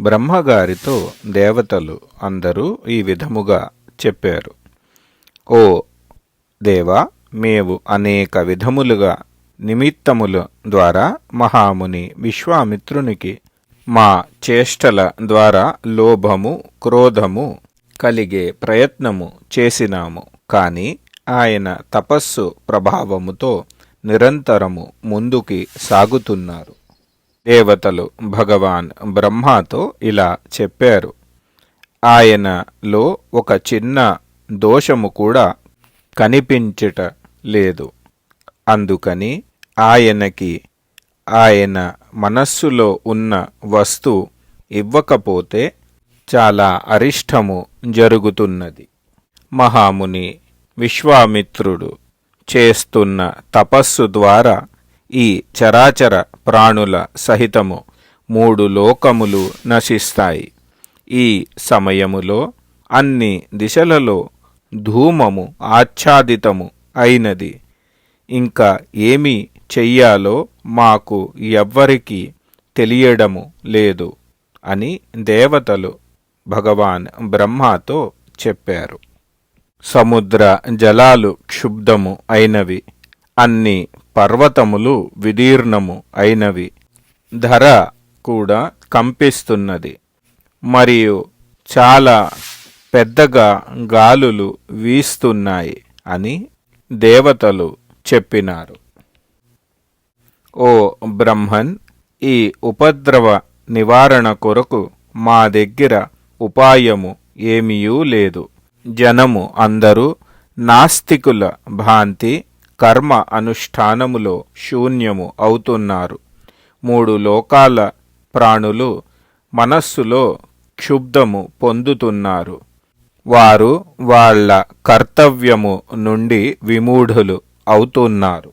బ్రహ్మగారితో దేవతలు అందరూ ఈ విధముగా చెప్పారు. ఓ దేవా మేము అనేక విధములుగా నిమిత్తముల ద్వారా మహాముని విశ్వామిత్రునికి మా చేష్టల ద్వారా లోభము క్రోధము కలిగే ప్రయత్నము చేసినాము. కాని ఆయన తపస్సు ప్రభావముతో నిరంతరము ముందుకి సాగుతున్నారు. దేవతలు భగవాన్ బ్రహ్మతో ఇలా చెప్పారు. ఆయనలో ఒక చిన్న దోషము కూడా కనిపించట లేదు. అందుకని ఆయనకి ఆయన మనస్సులో ఉన్న వస్తు ఇవ్వకపోతే చాలా అరిష్టము జరుగుతున్నది. మహాముని విశ్వామిత్రుడు చేస్తున్న తపస్సు ద్వారా ఈ చరాచర ప్రాణుల సహితము మూడు లోకములు నశిస్తాయి. ఈ సమయములో అన్ని దిశలలో ధూమము ఆచ్ఛాదితము అయినది. ఇంకా ఏమి చెయ్యాలో మాకు ఎవ్వరికీ తెలియడము లేదు అని దేవతలు భగవాన్ బ్రహ్మతో చెప్పారు. సముద్ర జలాలు క్షుబ్ధము అయినవి అన్ని పర్వతములు విదీర్ణము అయినవి. ధర కూడా కంపిస్తున్నది. మరియు చాలా పెద్దగా గాలులు వీస్తున్నాయి అని దేవతలు చెప్పినారు. ఓ బ్రహ్మన్ ఈ ఉపద్రవ నివారణ కొరకు మా దగ్గర ఉపాయము ఏమీయూ లేదు. జనము అందరూ నాస్తికుల భాంతి కర్మ అనుష్ఠానములో శూన్యము అవుతున్నారు. మూడు లోకాల ప్రాణులు మనస్సులో క్షుబ్ధము పొందుతున్నారు. వారు వాళ్ళ కర్తవ్యము నుండి విమూఢులు అవుతున్నారు.